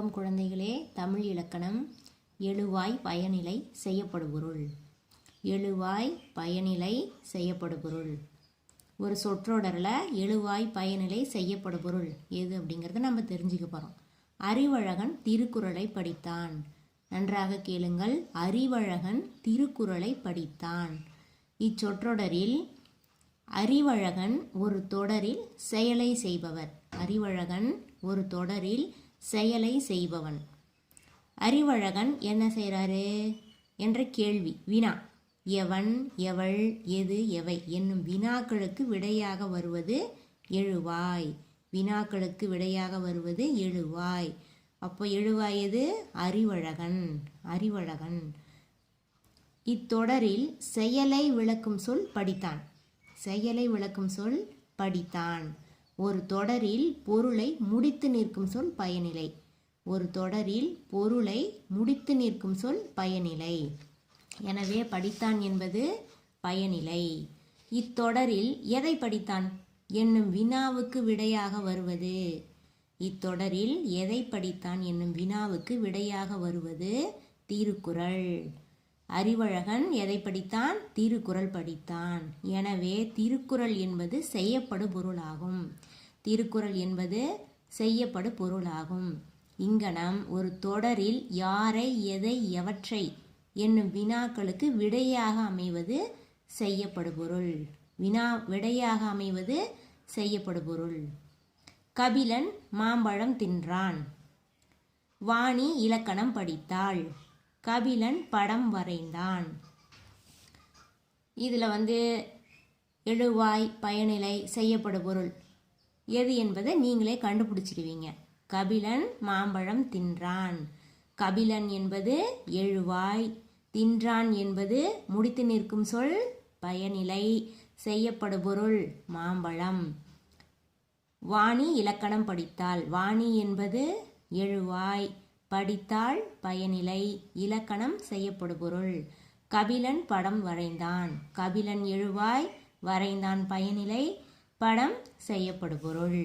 வணக்கம் குழந்தைகளே. தமிழ் இலக்கணம் எழுவாய் பயனிலை செய்யப்படுபொருள். எழுவாய் பயனிலை செய்யப்படுபொருள். ஒரு சொற்றொடரில் எழுவாய் பயனிலை செய்யப்படுபொருள் எது அப்படிங்கிறத நம்ம தெரிஞ்சுக்க போகிறோம் அறிவழகன் திருக்குறளை படித்தான். நன்றாக கேளுங்கள். அறிவழகன் திருக்குறளை படித்தான். இச்சொற்றொடரில் அறிவழகன் ஒரு தொடரில் செயலை செய்பவர். அறிவழகன் ஒரு தொடரில் செயலை செய்பவன். அறிவழகன் என்ன செய்கிறாரு என்ற கேள்வி. வினா. எவன் எவள் எது எவை என்னும் வினாக்களுக்கு விடையாக வருவது எழுவாய். வினாக்களுக்கு விடையாக வருவது எழுவாய். அப்போ எழுவாய் எது? அறிவழகன். அறிவழகன். இத்தொடரில் செயலை விளக்கும் சொல் படித்தான். செயலை விளக்கும் சொல் படித்தான். ஒரு தொடரில் பொருளை முடித்து நிற்கும் சொல் பயனிலை. ஒரு தொடரில் பொருளை முடித்து நிற்கும் சொல் பயனிலை. எனவே படித்தான் என்பது பயனிலை. இத்தொடரில் எதை படித்தான்? என்னும் வினாவுக்கு விடையாக வருவது. இத்தொடரில் எதை படித்தான்? என்னும் வினாவுக்கு விடையாக வருவது. திருக்குறள். அறிவழகன் எதை படித்தான்? திருக்குறள் படித்தான். எனவே திருக்குறள் என்பது செய்யப்படு பொருளாகும் திருக்குறள் என்பது செய்யப்படு பொருளாகும் இங்கனம் ஒரு தொடரில் யாரை எதை எவற்றை என்னும் வினாக்களுக்கு விடையாக அமைவது செய்யப்படு பொருள் வினா விடையாக அமைவது செய்யப்படு பொருள் கபிலன் மாம்பழம் தின்றான். வாணி இலக்கணம் படித்தாள். கபிலன் படம் வரைந்தான். இதில் வந்து எழுவாய் பயனிலை செய்யப்படும் பொருள். எது என்பதை நீங்களே கண்டுபிடிச்சிடுவீங்க. கபிலன் மாம்பழம் தின்றான். கபிலன் என்பது எழுவாய் தின்றான் என்பது முடித்து நிற்கும் சொல் பயனிலை செய்யப்படு பொருள் மாம்பழம். வாணி இலக்கணம் படித்தாள் வாணி என்பது எழுவாய் படித்தாள் பயனிலை இலக்கணம் செய்யப்படு பொருள் கபிலன் படம் வரைந்தான். கபிலன் எழுவாய் வரைந்தான் பயனிலை படம் செய்யப்படு பொருள்